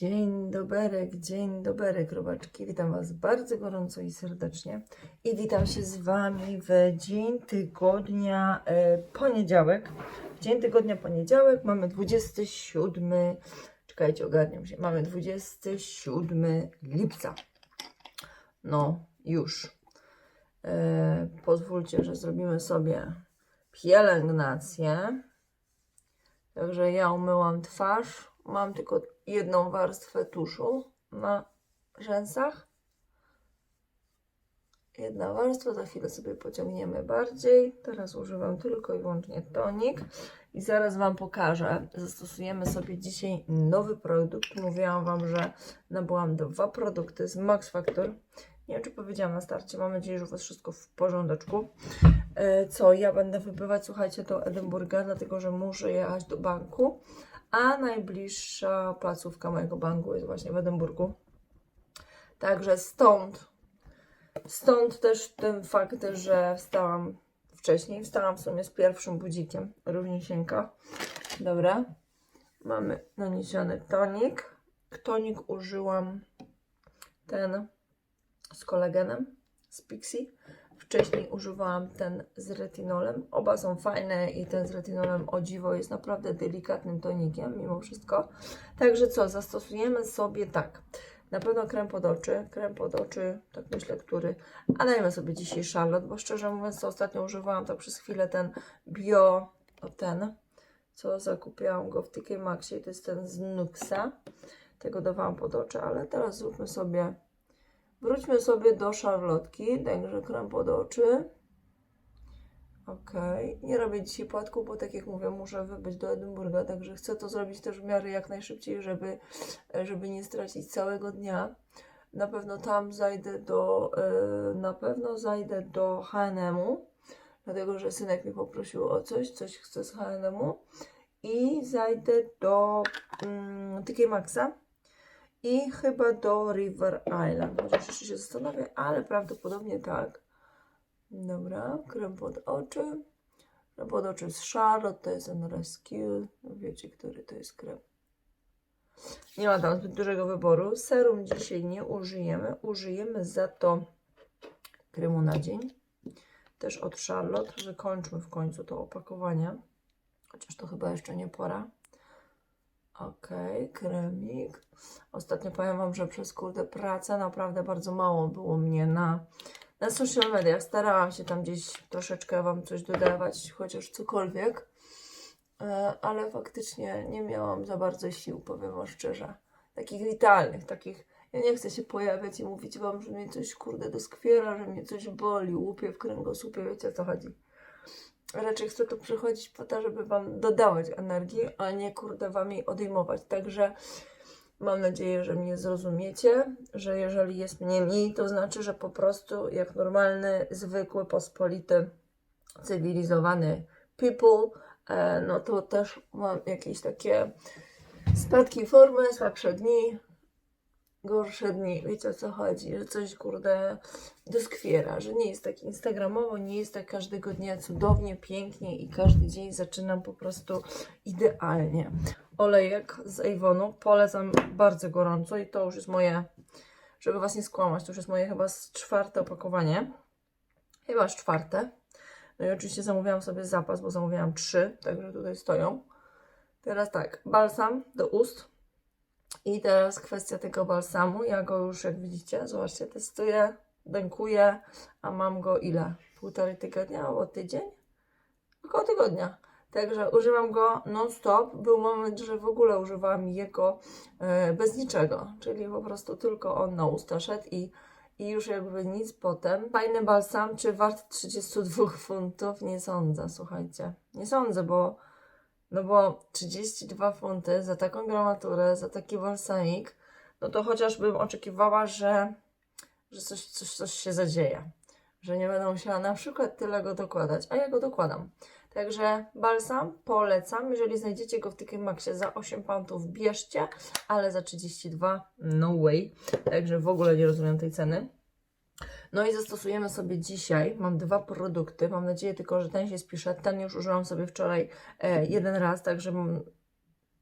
Dzień doberek, dzień doberek, robaczki. Witam Was bardzo gorąco i serdecznie. I witam się z Wami w dzień tygodnia e, poniedziałek. W dzień tygodnia poniedziałek mamy 27. Czekajcie, ogarniam się. Mamy 27 lipca. No, już. E, pozwólcie, że zrobimy sobie pielęgnację. Także ja umyłam twarz. Mam tylko jedną warstwę tuszu na rzęsach. Jedna warstwa, za chwilę sobie pociągniemy bardziej. Teraz używam tylko i wyłącznie tonik. I zaraz Wam pokażę. Zastosujemy sobie dzisiaj nowy produkt. Mówiłam Wam, że nabyłam dwa produkty z Max Factor. Nie wiem, czy powiedziałam na starcie. Mam nadzieję, że u Was wszystko w porządeczku. E, Co ja będę wybywać, słuchajcie, do Edynburga, dlatego że muszę jechać do banku, a najbliższa placówka mojego banku jest właśnie w Edynburgu. Także stąd, stąd też ten fakt, że wstałam wcześniej. Wstałam w sumie z pierwszym budzikiem, równisieńka. Dobra, mamy naniesiony tonik. Tonik użyłam ten z kolagenem, z Pixie. Wcześniej używałam ten z retinolem. Oba są fajne i ten z retinolem o dziwo jest naprawdę delikatnym tonikiem mimo wszystko. Także co, zastosujemy sobie tak. Na pewno krem pod oczy, krem pod oczy, tak myślę, który, a dajmy sobie dzisiaj Charlotte, bo szczerze mówiąc, ostatnio używałam tak przez chwilę ten bio, ten, co zakupiłam go w TK Maxie, to jest ten z Nuxa, tego dawałam pod oczy, ale teraz zróbmy sobie Wróćmy sobie do szarlotki, także krem pod oczy. Ok, nie robię dzisiaj płatku, bo tak jak mówię, muszę wybyć do Edynburga, także chcę to zrobić też w miarę jak najszybciej, żeby, żeby nie stracić całego dnia. Na pewno tam zajdę do, e, na pewno zajdę do H&M-u, dlatego że synek mnie poprosił o coś, coś chce z H&M-u i zajdę do mm, TK Maxa i chyba do River Island. Chociaż jeszcze się zastanawiam, ale prawdopodobnie tak. Dobra, krem pod oczy. Krem pod oczy z Charlotte, to jest ten Rescue. No wiecie, który to jest krem. Nie ma tam zbyt dużego wyboru. Serum dzisiaj nie użyjemy. Użyjemy za to kremu na dzień. Też od Charlotte. Wykończmy w końcu to opakowanie. Chociaż to chyba jeszcze nie pora. Okej, kremik. Ostatnio powiem Wam, że przez kurde pracę naprawdę bardzo mało było mnie na, na social mediach. Starałam się tam gdzieś troszeczkę Wam coś dodawać, chociaż cokolwiek, e, ale faktycznie nie miałam za bardzo sił, powiem Wam szczerze. Takich witalnych, takich. Ja nie chcę się pojawiać i mówić Wam, że mnie coś kurde doskwiera, że mnie coś boli, łupie w kręgosłupie, wiecie o co chodzi raczej chcę tu przychodzić po to, żeby Wam dodawać energii, a nie kurde Wam jej odejmować. Także mam nadzieję, że mnie zrozumiecie, że jeżeli jest mnie mniej, to znaczy, że po prostu jak normalny, zwykły, pospolity, cywilizowany people, e, no to też mam jakieś takie spadki formy, słabsze dni, gorsze dni, wiecie o co chodzi, że coś kurde doskwiera, że nie jest tak instagramowo, nie jest tak każdego dnia cudownie, pięknie i każdy dzień zaczynam po prostu idealnie. Olejek z Avonu polecam bardzo gorąco i to już jest moje, żeby Was nie skłamać, to już jest moje chyba czwarte opakowanie, chyba z czwarte. No i oczywiście zamówiłam sobie zapas, bo zamówiłam trzy, także tutaj stoją. Teraz tak, balsam do ust, i teraz kwestia tego balsamu. Ja go już, jak widzicie, zobaczcie, testuję, dękuję, a mam go ile? Półtorej tygodnia albo tydzień? Około tygodnia. Także używam go non-stop. Był moment, że w ogóle używałam jego e, bez niczego, czyli po prostu tylko on na usta szedł i, i już jakby nic potem. Fajny balsam, czy wart 32 funtów? Nie sądzę, słuchajcie. Nie sądzę, bo no bo 32 funty za taką gramaturę, za taki balsamik, no to chociażbym oczekiwała, że, że coś, coś, coś się zadzieje. Że nie będę musiała na przykład tyle go dokładać, a ja go dokładam. Także balsam polecam. Jeżeli znajdziecie go w TK Maxie za 8 poundów, bierzcie, ale za 32 no way. Także w ogóle nie rozumiem tej ceny. No i zastosujemy sobie dzisiaj, mam dwa produkty, mam nadzieję tylko, że ten się spisze, ten już użyłam sobie wczoraj e, jeden raz, także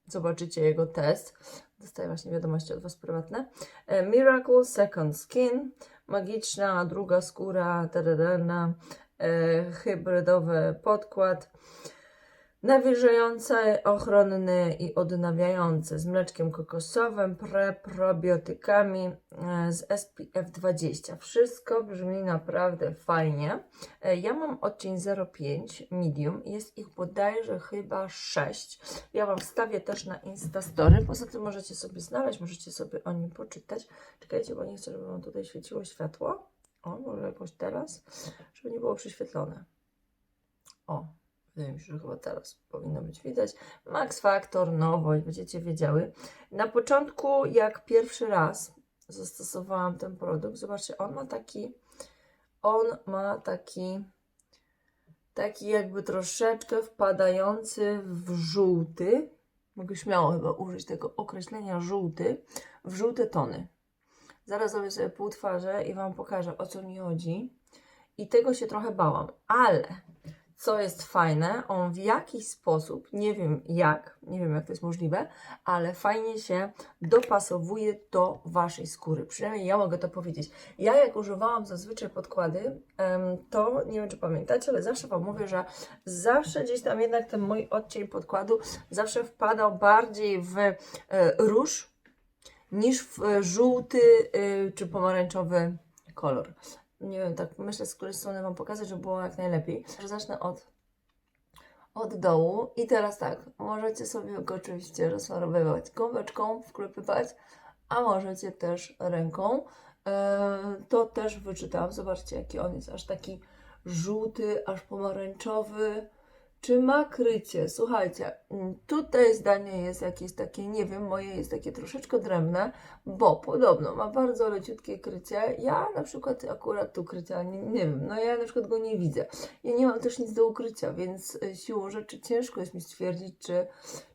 zobaczycie jego test. Dostaję właśnie wiadomości od Was prywatne. E, Miracle Second Skin, magiczna druga skóra, terena, e, hybrydowy podkład, nawilżający, ochronny i odnawiający z mleczkiem kokosowym, preprobiotykami e, z SPF 20. Wszystko brzmi naprawdę fajnie. E, Ja mam odcień 05 medium, jest ich bodajże chyba 6. Ja Wam wstawię też na Instastory, poza tym możecie sobie znaleźć, możecie sobie o nim poczytać. Czekajcie, bo nie chcę, żeby Wam tutaj świeciło światło. O, może jakoś teraz, żeby nie było przyświetlone. O, wydaje mi się, że chyba teraz powinno być widać. Max Factor, nowość, będziecie wiedziały. Na początku, jak pierwszy raz zastosowałam ten produkt, zobaczcie, on ma taki, on ma taki, taki jakby troszeczkę wpadający w żółty, mogę śmiało chyba użyć tego określenia żółty, w żółte tony. Zaraz zrobię sobie pół twarzy i Wam pokażę, o co mi chodzi. I tego się trochę bałam, ale co jest fajne, on w jakiś sposób, nie wiem jak, nie wiem jak to jest możliwe, ale fajnie się dopasowuje do Waszej skóry. Przynajmniej ja mogę to powiedzieć. Ja jak używałam zazwyczaj podkłady, to nie wiem czy pamiętacie, ale zawsze Wam mówię, że zawsze gdzieś tam jednak ten mój odcień podkładu zawsze wpadał bardziej w e, róż niż w żółty e, czy pomarańczowy kolor nie wiem, tak myślę, z której strony Wam pokazać, żeby było jak najlepiej. Zacznę od, od dołu i teraz tak, możecie sobie go oczywiście rozsmarowywać gąbeczką, wklepywać, a możecie też ręką. Eee, to też wyczytałam, zobaczcie jaki on jest, aż taki żółty, aż pomarańczowy. Czy ma krycie? Słuchajcie, mm, tutaj zdanie jest jakieś takie, nie wiem, moje jest takie troszeczkę odrębne, bo podobno ma bardzo leciutkie krycie. Ja na przykład akurat tu krycia nie, nie wiem, no ja na przykład go nie widzę. Ja nie mam też nic do ukrycia, więc y, siłą rzeczy ciężko jest mi stwierdzić, czy,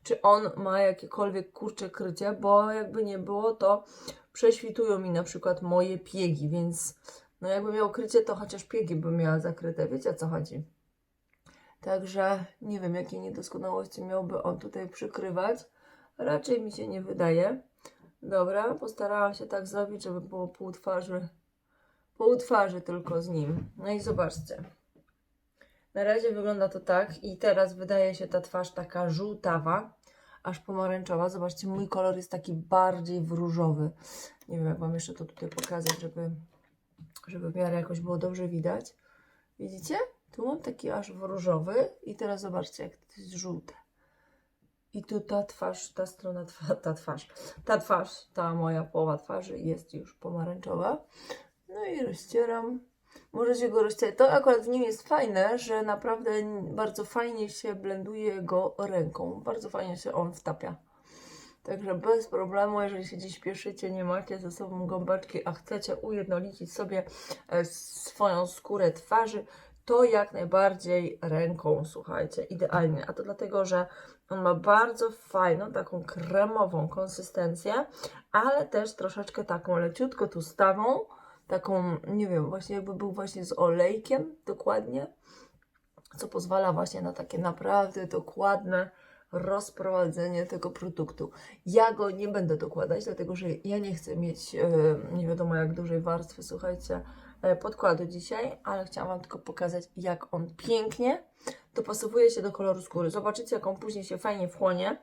czy on ma jakiekolwiek kurcze krycie, bo jakby nie było, to prześwitują mi na przykład moje piegi, więc no jakby miał krycie, to chociaż piegi bym miała zakryte. Wiecie o co chodzi? Także nie wiem, jakie niedoskonałości miałby on tutaj przykrywać. Raczej mi się nie wydaje. Dobra, postarałam się tak zrobić, żeby było pół twarzy, pół twarzy tylko z nim. No i zobaczcie. Na razie wygląda to tak i teraz wydaje się ta twarz taka żółtawa, aż pomarańczowa. Zobaczcie, mój kolor jest taki bardziej w różowy. Nie wiem, jak Wam jeszcze to tutaj pokazać, żeby, żeby w miarę jakoś było dobrze widać. Widzicie? Tu mam taki aż w różowy i teraz zobaczcie, jak to jest żółte. I tu ta twarz, ta strona, ta twarz, ta twarz, ta moja połowa twarzy jest już pomarańczowa. No i rozcieram. Możecie go rozcierać. To akurat w nim jest fajne, że naprawdę bardzo fajnie się blenduje go ręką. Bardzo fajnie się on wtapia. Także bez problemu, jeżeli się gdzieś spieszycie, nie macie ze sobą gąbeczki, a chcecie ujednolicić sobie e, swoją skórę twarzy, to jak najbardziej ręką, słuchajcie, idealnie. A to dlatego, że on ma bardzo fajną, taką kremową konsystencję, ale też troszeczkę taką leciutko tłustawą, taką, nie wiem, właśnie jakby był właśnie z olejkiem dokładnie, co pozwala właśnie na takie naprawdę dokładne rozprowadzenie tego produktu. Ja go nie będę dokładać, dlatego że ja nie chcę mieć e, nie wiadomo jak dużej warstwy, słuchajcie, podkładu dzisiaj, ale chciałam Wam tylko pokazać, jak on pięknie dopasowuje się do koloru skóry. Zobaczycie, jak on później się fajnie wchłonie.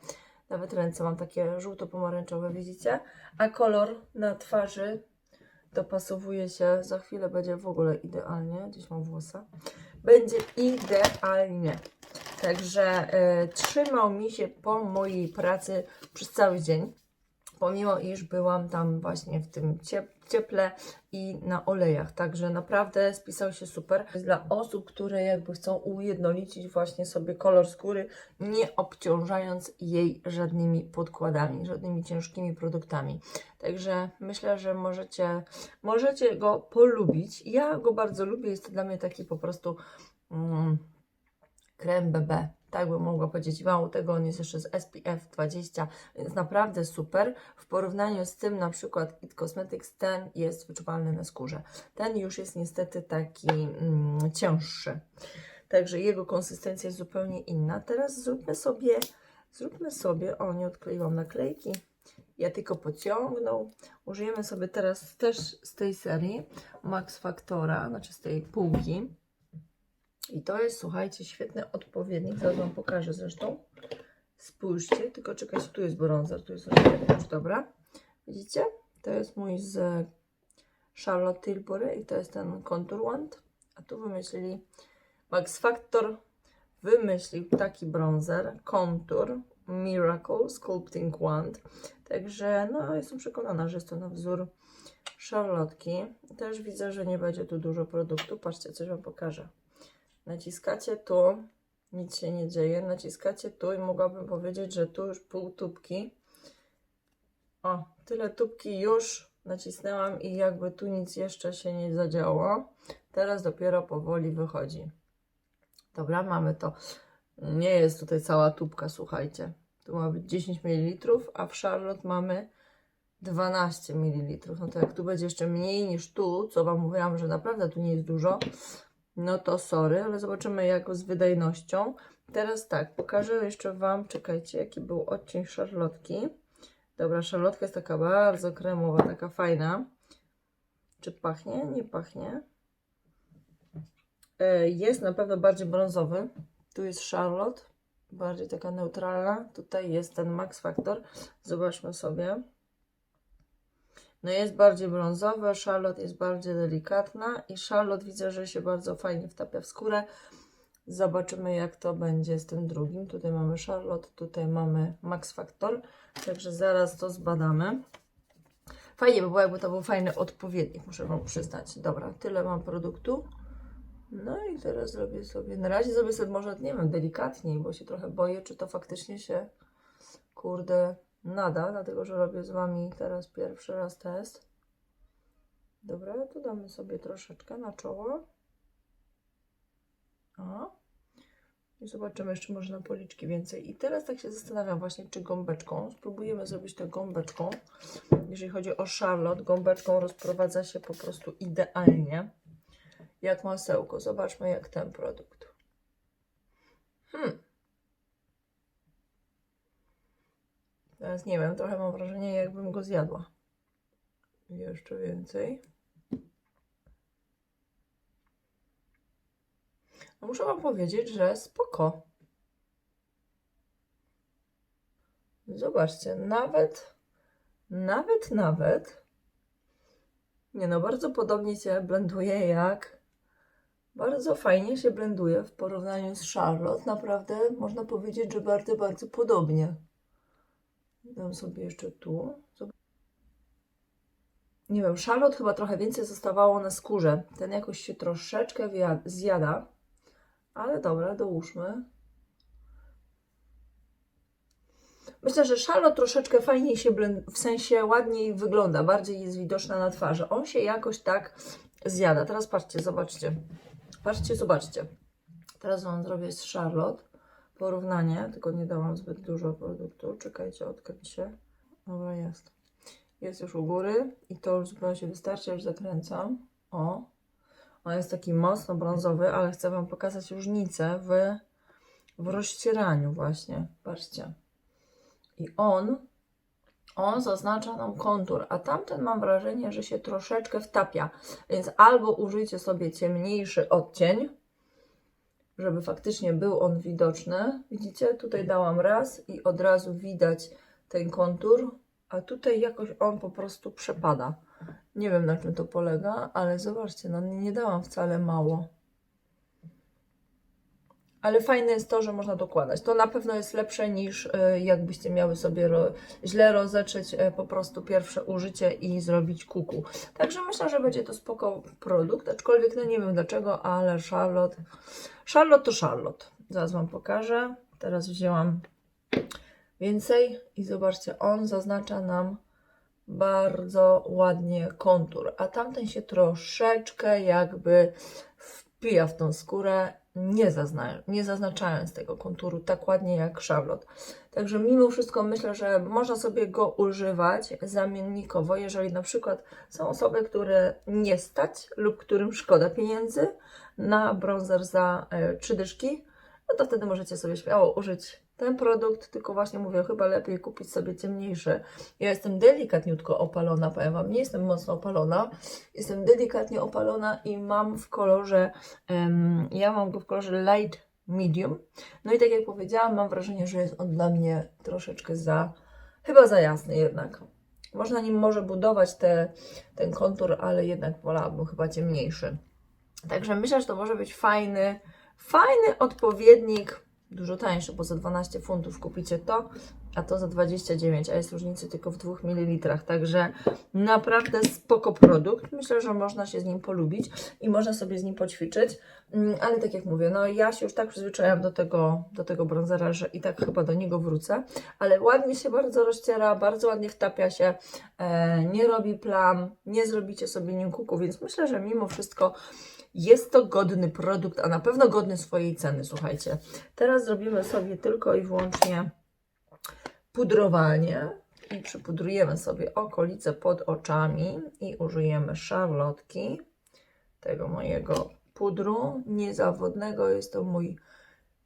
Nawet ręce mam takie żółto-pomarańczowe, widzicie? A kolor na twarzy dopasowuje się, za chwilę będzie w ogóle idealnie, gdzieś mam włosa, będzie idealnie. Także e, trzymał mi się po mojej pracy przez cały dzień, pomimo iż byłam tam właśnie w tym ciep- cieple i na olejach. Także naprawdę spisał się super. Dla osób, które jakby chcą ujednolicić właśnie sobie kolor skóry, nie obciążając jej żadnymi podkładami, żadnymi ciężkimi produktami. Także myślę, że możecie, możecie go polubić. Ja go bardzo lubię, jest to dla mnie taki po prostu mm, krem BB. Tak bym mogła powiedzieć. Mało tego, on jest jeszcze z SPF 20, więc naprawdę super. W porównaniu z tym na przykład It Cosmetics, ten jest wyczuwalny na skórze. Ten już jest niestety taki mm, cięższy. Także jego konsystencja jest zupełnie inna. Teraz zróbmy sobie, zróbmy sobie, o nie odkleiłam naklejki. ja tylko pociągnął. Użyjemy sobie teraz też z tej serii Max Factora, znaczy z tej półki. I to jest, słuchajcie, świetny odpowiednik. Zaraz Wam pokażę zresztą. Spójrzcie, tylko czekajcie, tu jest bronzer, tu jest już dobra. Widzicie? To jest mój z Charlotte Tilbury i to jest ten Contour Wand. A tu wymyślili Max Factor wymyślił taki bronzer Contour Miracle Sculpting Wand. Także no jestem przekonana, że jest to na wzór Charlotki. Też widzę, że nie będzie tu dużo produktu. Patrzcie, coś Wam pokażę. Naciskacie tu, nic się nie dzieje. Naciskacie tu i mogłabym powiedzieć, że tu już pół tubki. O, tyle tubki już nacisnęłam i jakby tu nic jeszcze się nie zadziało. Teraz dopiero powoli wychodzi. Dobra, mamy to. Nie jest tutaj cała tubka, słuchajcie. Tu ma być 10 ml, a w Charlotte mamy 12 ml. No to jak tu będzie jeszcze mniej niż tu, co Wam mówiłam, że naprawdę tu nie jest dużo, no to sorry, ale zobaczymy jak z wydajnością. Teraz tak, pokażę jeszcze Wam, czekajcie, jaki był odcień szarlotki. Dobra, szarlotka jest taka bardzo kremowa, taka fajna. Czy pachnie? Nie pachnie. E, Jest na pewno bardziej brązowy. Tu jest Charlotte, bardziej taka neutralna. Tutaj jest ten Max Factor. Zobaczmy sobie. No jest bardziej brązowe, Charlotte jest bardziej delikatna i Charlotte widzę, że się bardzo fajnie wtapia w skórę. Zobaczymy jak to będzie z tym drugim. Tutaj mamy Charlotte, tutaj mamy Max Factor, także zaraz to zbadamy. Fajnie by było, jakby to był fajny odpowiednik, muszę Wam przyznać. Dobra, tyle mam produktu. No i teraz zrobię sobie, na razie zrobię sobie może, nie wiem, delikatniej, bo się trochę boję, czy to faktycznie się, kurde, nada, dlatego, że robię z Wami teraz pierwszy raz test. Dobra, tu damy sobie troszeczkę na czoło. O. I zobaczymy jeszcze może na policzki więcej. I teraz tak się zastanawiam właśnie, czy gąbeczką. Spróbujemy zrobić to gąbeczką. Jeżeli chodzi o Charlotte, gąbeczką rozprowadza się po prostu idealnie. Jak masełko. Zobaczmy jak ten produkt. Hmm. Teraz nie wiem, trochę mam wrażenie jakbym go zjadła. Jeszcze więcej. No muszę Wam powiedzieć, że spoko. Zobaczcie, nawet, nawet, nawet. Nie no, bardzo podobnie się blenduje jak. Bardzo fajnie się blenduje w porównaniu z Charlotte. Naprawdę można powiedzieć, że bardzo, bardzo podobnie. Dam sobie jeszcze tu. Nie wiem, Charlotte chyba trochę więcej zostawało na skórze. Ten jakoś się troszeczkę zjada. Ale dobra, dołóżmy. Myślę, że Charlotte troszeczkę fajniej się, blend- w sensie ładniej wygląda, bardziej jest widoczna na twarzy. On się jakoś tak zjada. Teraz patrzcie, zobaczcie. Patrzcie, zobaczcie. Teraz Wam zrobię z Charlotte porównanie, tylko nie dałam zbyt dużo produktu. Czekajcie, odkryć się. Dobra, jest. Jest już u góry i to już zupełnie wystarczy, już zakręcam. O, on jest taki mocno brązowy, ale chcę Wam pokazać różnicę w, w rozcieraniu właśnie. Patrzcie. I on, on zaznacza nam kontur, a tamten mam wrażenie, że się troszeczkę wtapia. Więc albo użyjcie sobie ciemniejszy odcień, żeby faktycznie był on widoczny. Widzicie, tutaj dałam raz i od razu widać ten kontur, a tutaj jakoś on po prostu przepada. Nie wiem na czym to polega, ale zobaczcie, no nie dałam wcale mało. Ale fajne jest to, że można dokładać. To na pewno jest lepsze niż y, jakbyście miały sobie ro, źle rozetrzeć y, po prostu pierwsze użycie i zrobić kuku. Także myślę, że będzie to spoko produkt, aczkolwiek no nie wiem dlaczego, ale Charlotte, Charlotte to Charlotte. Zaraz Wam pokażę. Teraz wzięłam więcej i zobaczcie, on zaznacza nam bardzo ładnie kontur, a tamten się troszeczkę jakby wpija w tą skórę, nie, zazna nie zaznaczając tego konturu tak ładnie jak Charlotte. Także mimo wszystko myślę, że można sobie go używać zamiennikowo, jeżeli na przykład są osoby, które nie stać lub którym szkoda pieniędzy na bronzer za y, trzy dyszki, no to wtedy możecie sobie śmiało użyć ten produkt, tylko właśnie mówię, chyba lepiej kupić sobie ciemniejszy. Ja jestem delikatniutko opalona, powiem Wam, nie jestem mocno opalona, jestem delikatnie opalona i mam w kolorze, em, ja mam go w kolorze light medium. No i tak jak powiedziałam, mam wrażenie, że jest on dla mnie troszeczkę za, chyba za jasny jednak. Można nim może budować te, ten kontur, ale jednak wolałabym chyba ciemniejszy. Także myślę, że to może być fajny, fajny odpowiednik, dużo tańszy, bo za 12 funtów kupicie to, a to za 29, a jest różnicy tylko w 2 ml. Także naprawdę spoko produkt. Myślę, że można się z nim polubić i można sobie z nim poćwiczyć. Mm, Ale tak jak mówię, no ja się już tak przyzwyczaiłam do tego, do tego bronzera, że i tak chyba do niego wrócę. Ale ładnie się bardzo rozciera, bardzo ładnie wtapia się, e, nie robi plam, nie zrobicie sobie nim kuku, więc myślę, że mimo wszystko jest to godny produkt, a na pewno godny swojej ceny, słuchajcie. Teraz zrobimy sobie tylko i wyłącznie pudrowanie i przypudrujemy sobie okolice pod oczami i użyjemy szarlotki tego mojego pudru niezawodnego. Jest to mój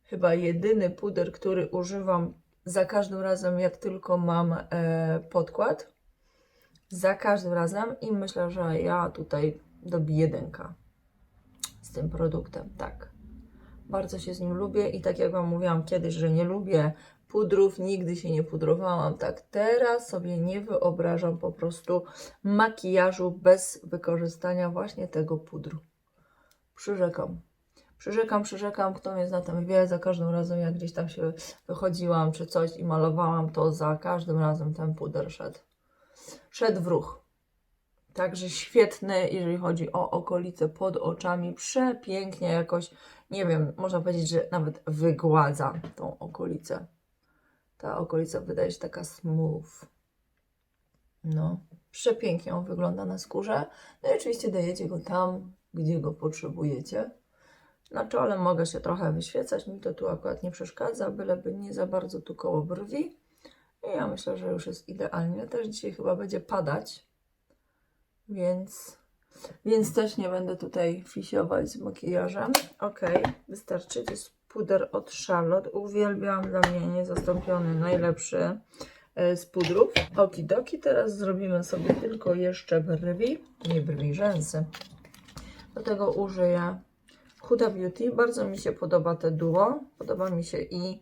chyba jedyny puder, który używam za każdym razem, jak tylko mam e, podkład. Za każdym razem i myślę, że ja tutaj dobiję jedynka z tym produktem, tak. Bardzo się z nim lubię i tak jak Wam mówiłam kiedyś, że nie lubię pudrów, nigdy się nie pudrowałam, tak teraz sobie nie wyobrażam po prostu makijażu bez wykorzystania właśnie tego pudru. Przyrzekam. Przyrzekam, przyrzekam, kto mnie zna tam wie, za każdym razem jak gdzieś tam się wychodziłam czy coś i malowałam, to za każdym razem ten puder szedł. Szedł w ruch. Także świetny, jeżeli chodzi o okolice pod oczami. Przepięknie jakoś, nie wiem, można powiedzieć, że nawet wygładza tą okolicę. Ta okolica wydaje się taka smooth. No, przepięknie on wygląda na skórze. No i oczywiście dajecie go tam, gdzie go potrzebujecie. Na czole mogę się trochę wyświecać, mi to tu akurat nie przeszkadza, byleby nie za bardzo tu koło brwi. I ja myślę, że już jest idealnie. Też dzisiaj chyba będzie padać, więc, więc też nie będę tutaj fisiować z makijażem. Ok, wystarczy. To jest puder od Charlotte. Uwielbiam dla mnie niezastąpiony, najlepszy e, z pudrów. Okidoki, teraz zrobimy sobie tylko jeszcze brwi, nie brwi, rzęsy. Do tego użyję Huda Beauty. Bardzo mi się podoba te duo. Podoba mi się i,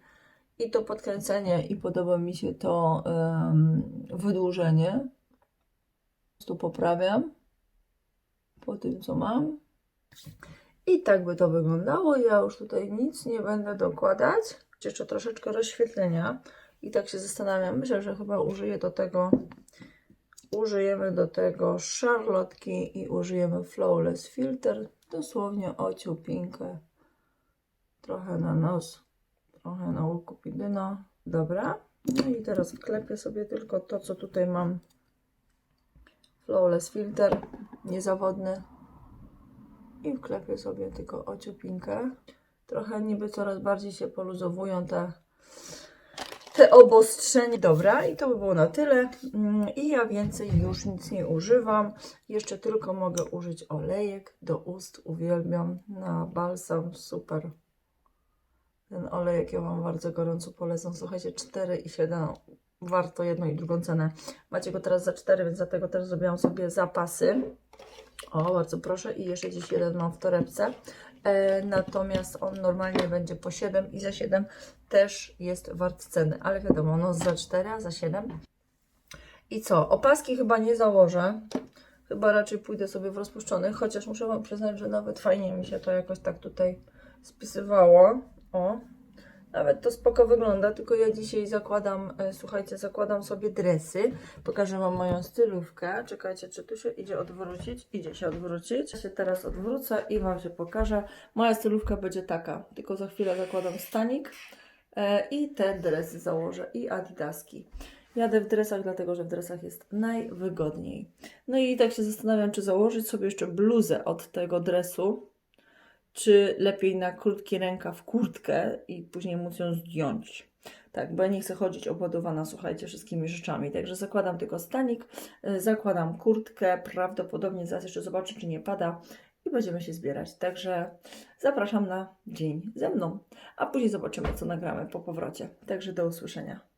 i to podkręcenie, i podoba mi się to em, wydłużenie. Tu poprawiam po tym, co mam. I tak by to wyglądało. Ja już tutaj nic nie będę dokładać. Jeszcze troszeczkę rozświetlenia. I tak się zastanawiam. Myślę, że chyba użyję do tego użyjemy do tego szarlotki i użyjemy Flawless Filter. Dosłownie ociupinkę. Trochę na nos, trochę na łuku kupidyno. Dobra. No i teraz wklepię sobie tylko to, co tutaj mam. Flawless Filter, niezawodny. I wklepię sobie tylko ociupinkę. Trochę niby coraz bardziej się poluzowują te te obostrzenia. Dobra, i to by było na tyle. Mm, I ja więcej już nic nie używam. Jeszcze tylko mogę użyć olejek do ust. Uwielbiam na balsam. Super. Ten olejek ja Wam bardzo gorąco polecam. Słuchajcie, 4 i 7. Warto jedną i drugą cenę. Macie go teraz za 4, więc dlatego też zrobiłam sobie zapasy. O, bardzo proszę. I jeszcze dziś jeden mam w torebce. E, natomiast on normalnie będzie po 7 i za 7 też jest wart ceny, ale wiadomo, no za 4, a za 7. I co? Opaski chyba nie założę. Chyba raczej pójdę sobie w rozpuszczonych, chociaż muszę Wam przyznać, że nawet fajnie mi się to jakoś tak tutaj spisywało. O, nawet to spoko wygląda, tylko ja dzisiaj zakładam, e, słuchajcie, zakładam sobie dresy. Pokażę Wam moją stylówkę. Czekajcie, czy tu się idzie odwrócić? Idzie się odwrócić. Ja się teraz odwrócę i Wam się pokażę. Moja stylówka będzie taka, tylko za chwilę zakładam stanik e, i te dresy założę i adidaski. Jadę w dresach, dlatego że w dresach jest najwygodniej. No i tak się zastanawiam, czy założyć sobie jeszcze bluzę od tego dresu, czy lepiej na krótki rękaw kurtkę i później móc ją zdjąć. Tak, bo ja nie chcę chodzić obładowana, słuchajcie, wszystkimi rzeczami. Także zakładam tylko stanik, y, zakładam kurtkę, prawdopodobnie zaraz jeszcze zobaczę, czy nie pada i będziemy się zbierać. Także zapraszam na dzień ze mną, a później zobaczymy, co nagramy po powrocie. Także do usłyszenia.